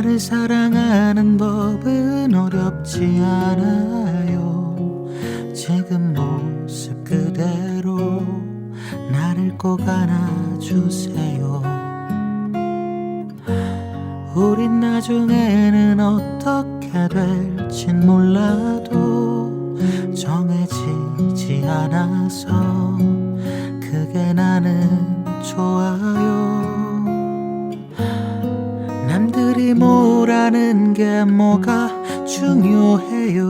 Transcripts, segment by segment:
나를 사랑하는 법은 어렵지 않아요. 지금 모습 그대로 나를 꼭 안아주세요. 우린 나중에는 어떻게 될진 몰라도 정해지지 않아서 뭐라는 게 뭐가 중요해요?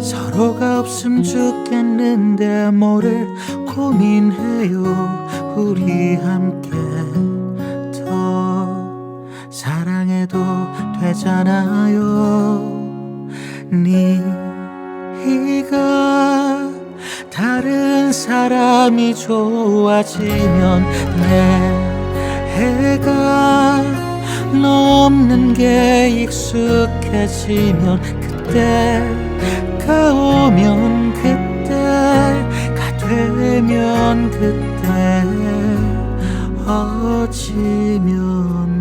서로가 없음 좋겠는데 뭐를 고민해요? 우리 함께 더 사랑해도 되잖아요. 네가 다른 사람이 좋아지면 내 없는 게 익숙해지면 그때가 오면 그때가 되면 그때 어찌면 돼